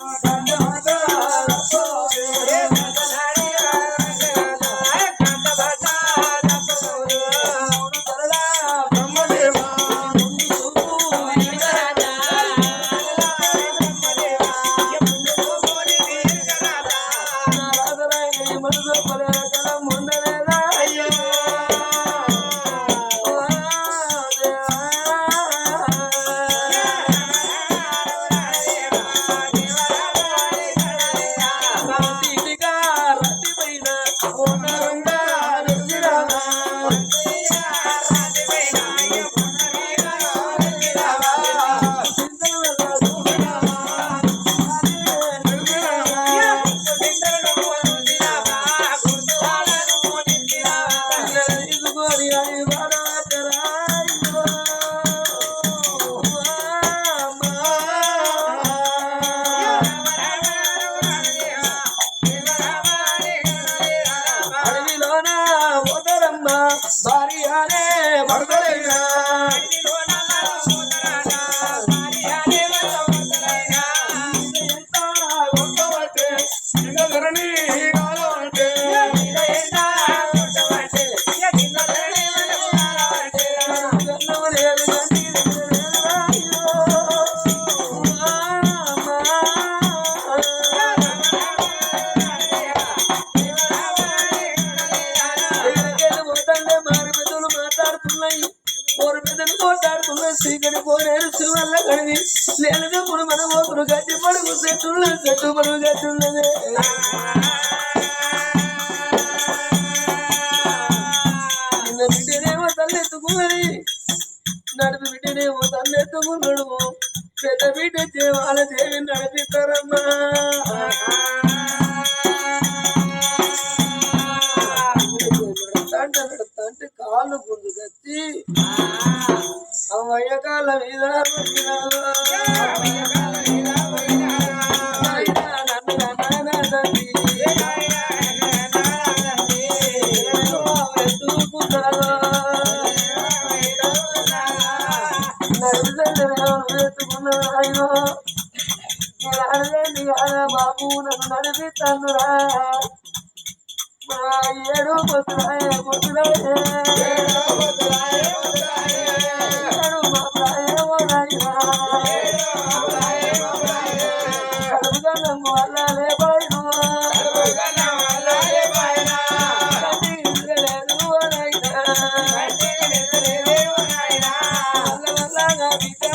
అడవిలోన పడుగు చెట్టున్న చెట్టు పడుగు గట్టున్నదే నిన్న బిడ్డనేమో తల్లెత్తుకున్నది నడిపి బిడ్డనేమో తల్లెత్తుకున్నాడు. పెద్ద బిడ్డ చేవాల దేవి నడిపిస్తారమ్మా. తంట అంటే కాళ్ళు గుండు కత్తి అమ్మయ్య కాళ్ళ మీద vida.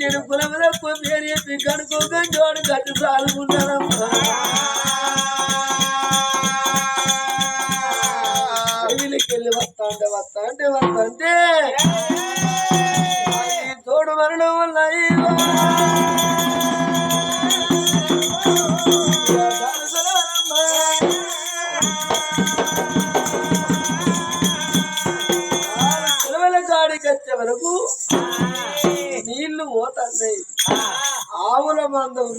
నేను కులముల పేరు చెప్పి కనుకోక జోడు కట్టు సాగుకుంటానమ్మా అడవిలోకి వెళ్ళి వస్తా అంటే వస్తా అంటే వస్తా అంటే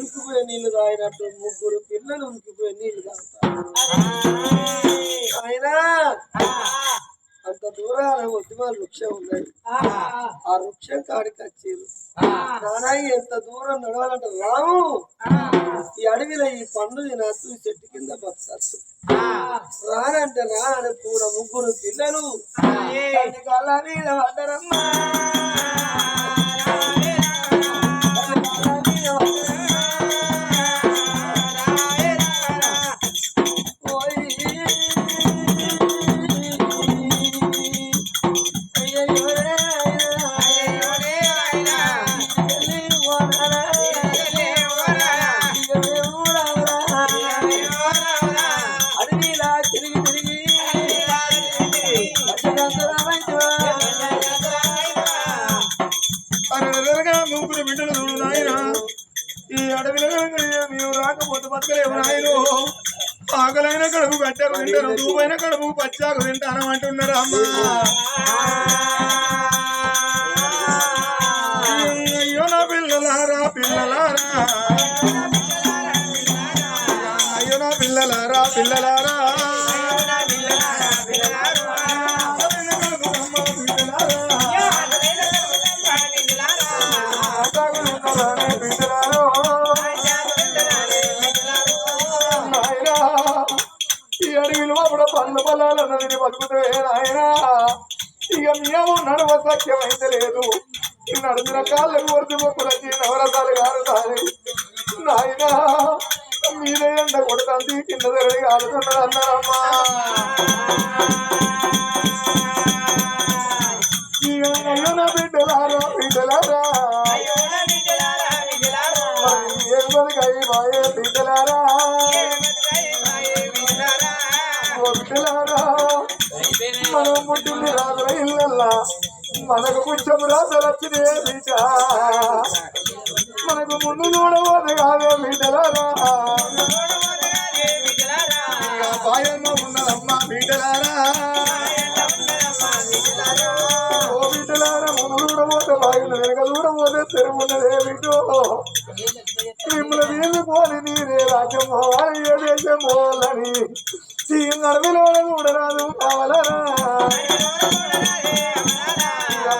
మంద ఉరికిపోయే నీళ్ళు తాగినట్టు ముగ్గురు పిల్లలు ఉరికిపోయే నీళ్ళు తాగుతారు. అయినా అంత దూరాన ఒత్తిమాల వృక్షం ఉన్నది. ఆ వృక్షం కాడికి వచ్చారు నానాయి ఎంత దూరం నడవాలంటే రాము. ఈ అడవిలో ఈ పండు తినచ్చు ఈ చెట్టు కింద బతకచ్చు రానంటే రాని కూడా ముగ్గురు పిల్లలు. కళ్ళ పిల్లలారా. పిల్లలారా ఈ అడవిలో బతుకుతే నాయనా. ఇక మేము నడవ సత్యమైతే లేదు. ఈ నడుమిన కాళ్ళకు వరద మొక్కులకి నవరసాలు కారుతాయి నాయనా. మీద ఎండ కొడుతుంది కింద తెరడి కాలుతున్నాడు అన్నారమ్మా. నా బిడ్డలారా బిడ్డలారా. ఎగుమతికై మాయే బిడ్డలారా. బిడ్డలారా మనం పుట్టింది రాజుల ఇళ్ళల్లా మనకు కొంచెం రాజులు వచ్చినే బిడ్డ. మనకు ముందు చూడబోదు కాదే బిడ్డలారా. బాయమ్మ ఉన్నదమ్మా బిడ్డలారా ఓ బిడ్డలారా ముందు పోతే బాగుంది వెనక పోతే తెరుమున్నదే బిడ్డో మిమ్మల్ని వీళ్ళు పోని నీరే రాజ్యం పోవాలి ఏ దేశం పోవాలని ఈ నడవిలో రాదు కావాలరా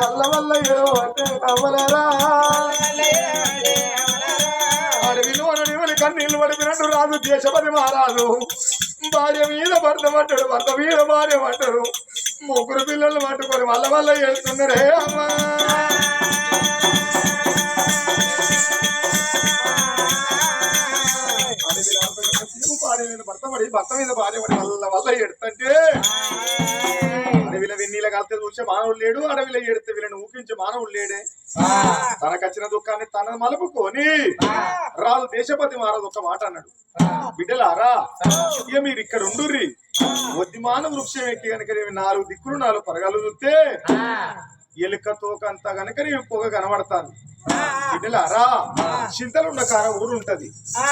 వల్ల వల్ల ఏదో అంటే కావాలరా? అడవిలో అడవిని కన్నీళ్ళు పడిపినట్టు రాదు దేశపతి మహారాజు. భార్య మీద భర్త పడ్డాడు భర్త మీద భార్య పడ్డాడు ముగ్గురు పిల్లలు పట్టుకొని వల్ల వల్ల చేస్తున్నారే. అమ్మా! భార్య మీద భర్త పడి భర్త మీద భార్య పడి వల్ల వల్ల చూసే మానవుడు లేడు అడవిలో ఎడితే వీళ్ళని ఊకించే మానవుడు లేడే. తనకచ్చిన దుఃఖాన్ని తన మలుపుకొని రాజు దేశపతి మహారాజు ఒక మాట అన్నాడు. బిడ్డలారా ఇక మీరు ఇక్కడ ఉండుర్రి. వద్దిమాన వృక్షం ఎక్కి కనుక నాలుగు దిక్కులు నాలుగు పరగాలు చూస్తే ఎలుక తోకంతా కనుక నేను పొగ కనబడతాను బిడ్డలారా చింతలున్న కార ఊరు ఉంటది ఆ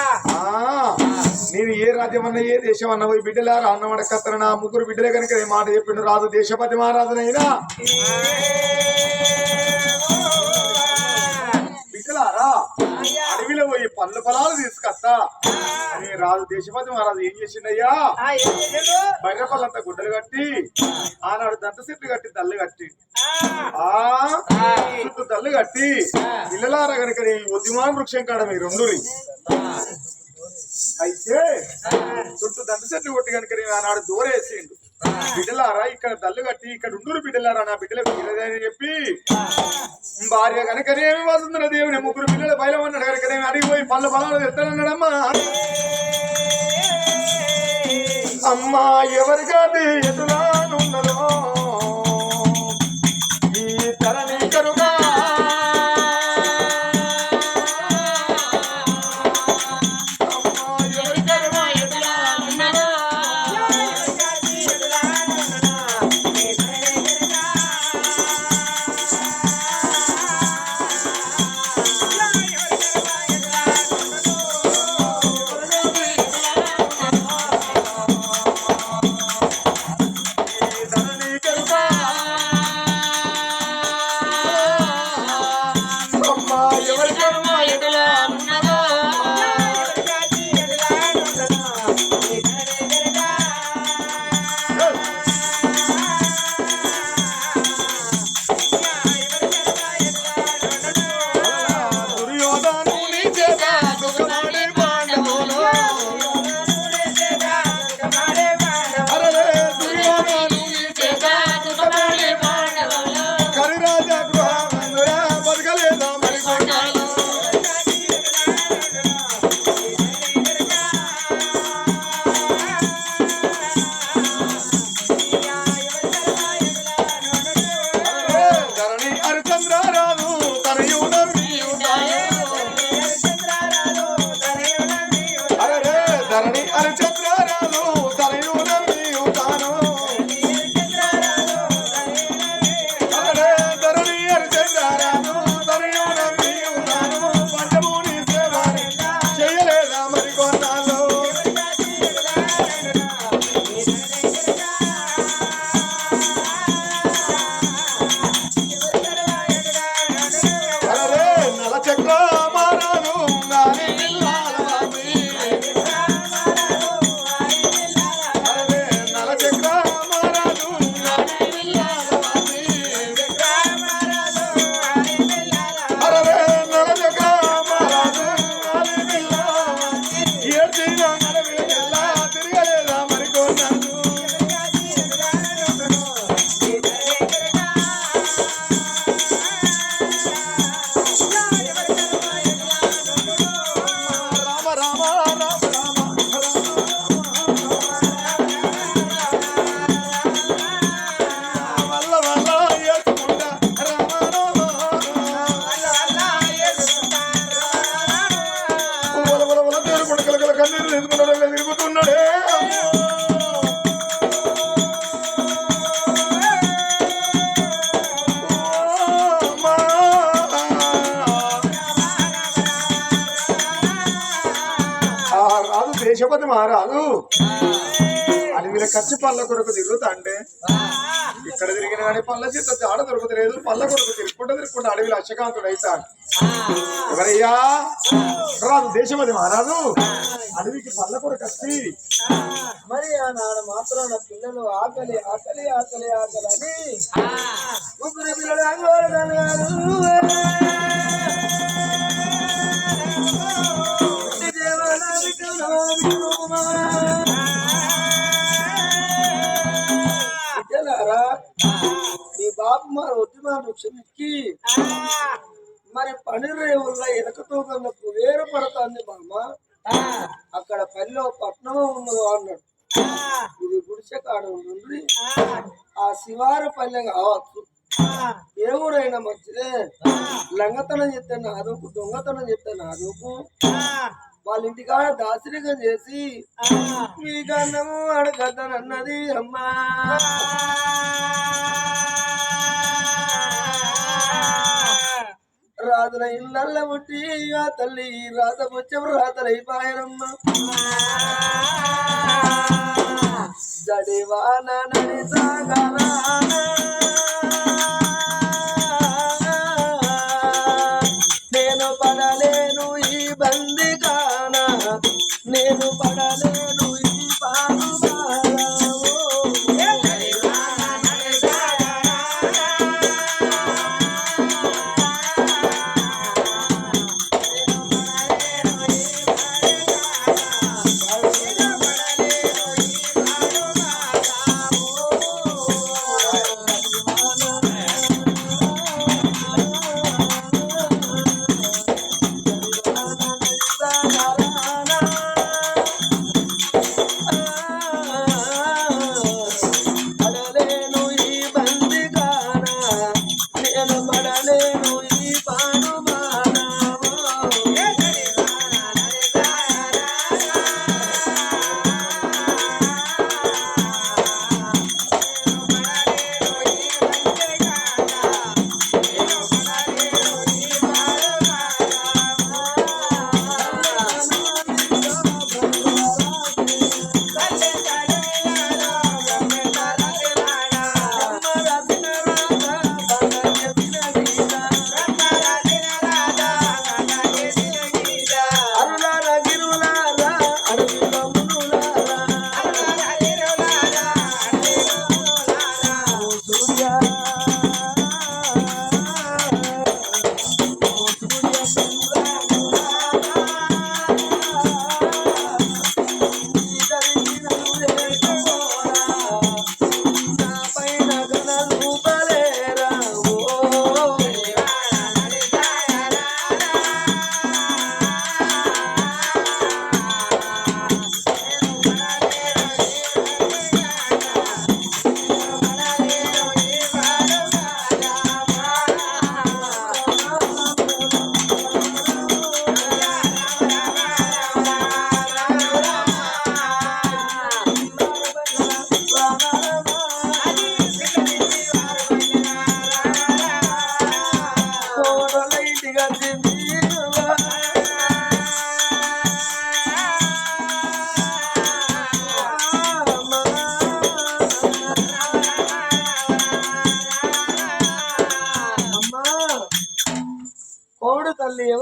నేను ఏ రాజ్యం అన్నా ఏ దేశం అన్నా పోయి బిడ్డలారా అన్నమడకత్తన నా ముగ్గురు బిడ్డలే కనుక ఈ మాట చెప్పిండు రాజు దేశపతి మహారాజునైనా? బిడ్డలారా అడవిలో పోయి పళ్ళు పొలాలు తీసుకొస్తా. అని రాజు దేశపతి మహారాజు ఏం చేసిండయ్యా? బర్రె పళ్ళంతా గుడ్డలు కట్టి ఆనాడు దంత చెట్లు కట్టి తల్లి కట్టి ఆ. చుట్టూ తల్లి కట్టి పిల్లలారా కనుక ఈ ఉద్యమాన వృక్షం కాడ మీరు రెండురి అయితే చుట్టూ దంత చెట్లు కొట్టి కనుక ఆనాడు దూరేసిండు. బిడ్డలారా ఇక్కడ దల్లు కట్టి ఇక్కడ ఉండురు బిడ్డలారా నా బిడ్డలకు పిల్లదని చెప్పి భార్య కనుకనేమి వసుంధర దేవుని ముగ్గురు పిల్లలు బయలమన్నాడు కనుకనేమి అడిగిపోయి పళ్ళు పొలాలు తెస్తానన్నాడమ్మా అమ్మా ఎవరికది ఎదురానున్నదో Savior. దేశపతి అని అడవిలో కచ్చి పళ్ళ కొరకు తిరుగుతాంటే ఇక్కడ తిరిగిన కానీ పళ్ళ చేత జాడ దొరకలేదు పళ్ళ కొరకు తిరుగుకుంటూ తిరుగుకుంటూ అడవిలో అశకాంతుడు అవుతాడు. ఎవరయ్యా? రాజు అది మహారాజు. అడవికి పళ్ళ కొరకు వచ్చి మరి నాన్న మాత్రం నా పిల్లలు ఆకలి ఆకలి ఆకలి ఆకలి అని ముగ్గురు పిల్లలు అంగోలు మరి వద్దు మాట క్షమించి. మరి పనిరేవుల్లో ఎనకతో కన్నకు వేరు పడుతుంది బామ్మ. అక్కడ పల్లె పట్నం ఉన్నది అన్నాడు. ఇది గుడిసె కాడ ఉంటుంది ఆ. శివారు పల్లె కావచ్చు. ఏ ఊరైనా మంచిదే. లంగతనం చెప్తే నాదుకు దొంగతనం చెప్తే నాదుకు. వాళ్ళ ఇంటికాడ దాసరిగా చేసి మీ గన్నము అడగద్దనన్నది అమ్మా. రాజుల ఇళ్ళల్ల పుట్టి ఆ తల్లి రాత రాతలై రాతలైపాయనమ్మ జడివాన నడి సాగరా నేను పడలేను ఈ బందిగాన. నేను పడలేను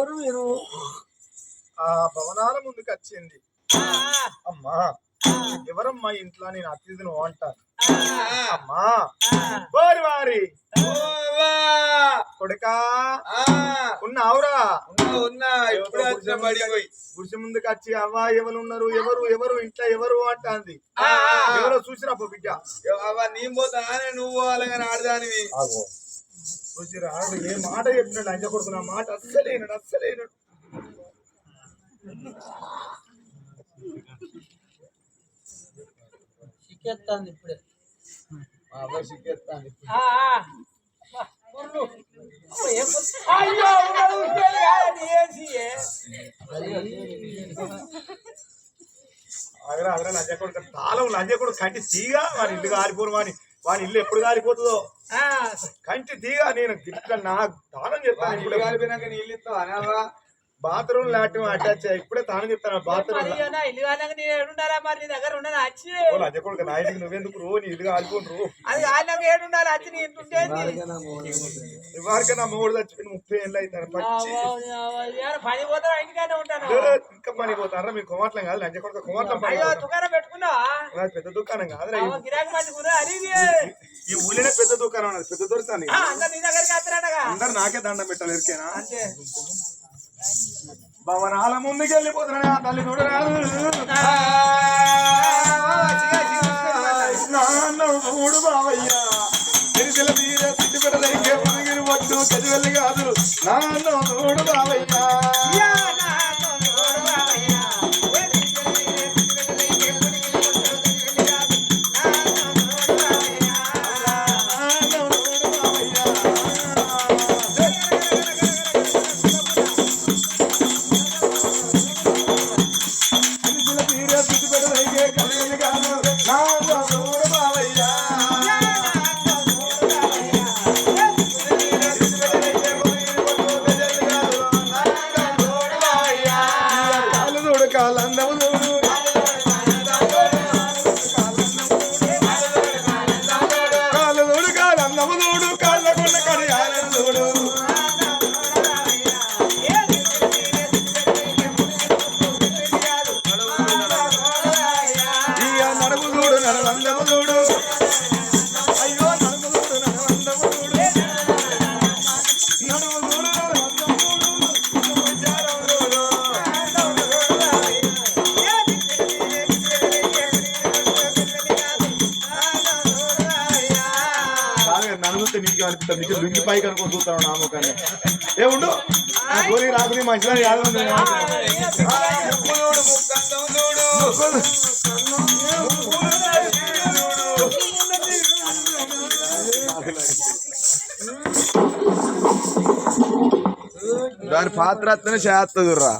ఎవరు మీరు? ఆ భవనాల ముందుకు వచ్చింది. అమ్మా ఎవరమ్మా ఇంట్లో నేను అతిథిని అంటాను అమ్మా వారి వారి. కొడుకా ఉన్నావురా? ఉన్నా ఇప్పుడు గుడిసె ముందుకు వచ్చి అవ్వ ఎవరు ఉన్నారు? ఎవరు ఎవరు ఇంట్లో ఎవరు అంటాంది. ఎవరో చూసిరా పో బిడ్డ. అవ్వ నీ పోతానే నువ్వు పోవాలని ఆడదానివి. ఆడు ఏ మాట చెప్పినాడు అంజ కొడుకున్న మాట అస్సలేనాడు అస్సలేనాడు ఇప్పుడే. సిగ్గెత్తాను అయ్యో ఆగరా ఆగరా లంజ కొడుకు తాళం లంజ కొడుకు కంటి తీగ వాని ఇల్లు కాలిపోరు వాని. వాని ఇల్లు ఎప్పుడు కాలిపోతుందో? కంటి తీగ నేను గిట్ల నా దానం చెప్తాను ఇల్లు ఇప్పుడు కాలిపోయినాక నీళ్ళు ఇస్తావా? అవ్వ బాత్రూమ్ లాంటివి అటాచ్ ఇప్పుడే తాను చెప్తాను బాత్రూమ్ ఇల్లు లంచ కొడుకు నా ఇంటికి నువ్వెందుకు రో? నీ అది ఇంటి ఉండేది ఇవారికి నా మూడు చచ్చిపోయిన ముప్పై ఏళ్ళు అవుతాను ఇంకా పని పోతారా? మీ కుమార్తెం కాదు లంచ కొడుకు పెట్టుకున్నావా? నాకు పెద్ద దుకాణం కాదురా ఈ- పట్టుకున్నా అది ఊళ్ళోనే పెద్ద దుకాణం పెద్ద దొరుకుతాను అందరు నీ దగ్గరికి వస్తారటగా. అందరు నాకే దండం పెట్టాలి ఎరికేనా అంతే. భవనాల ముందుకు వెళ్ళిపోతున్నాడు ఆ తల్లి చూడరాదు చూడు బావయ్యా బావయ్య. తిరిగిల తీర సిట్టి పెట్టలేకే పనిగిరి వడ్డు కాదు. నాన్న చూడు బావయ్యా. నన్ను చూస్తే నీకు అనిపిస్తుంది నీకు లుంగి పైకి అనుకో చూస్తాను నా ముఖాన్ని. ఏ ఉండు. నా గోళీ రాకుని చూడు దాని పాత్ర అత్తనే చేస్తుంది రా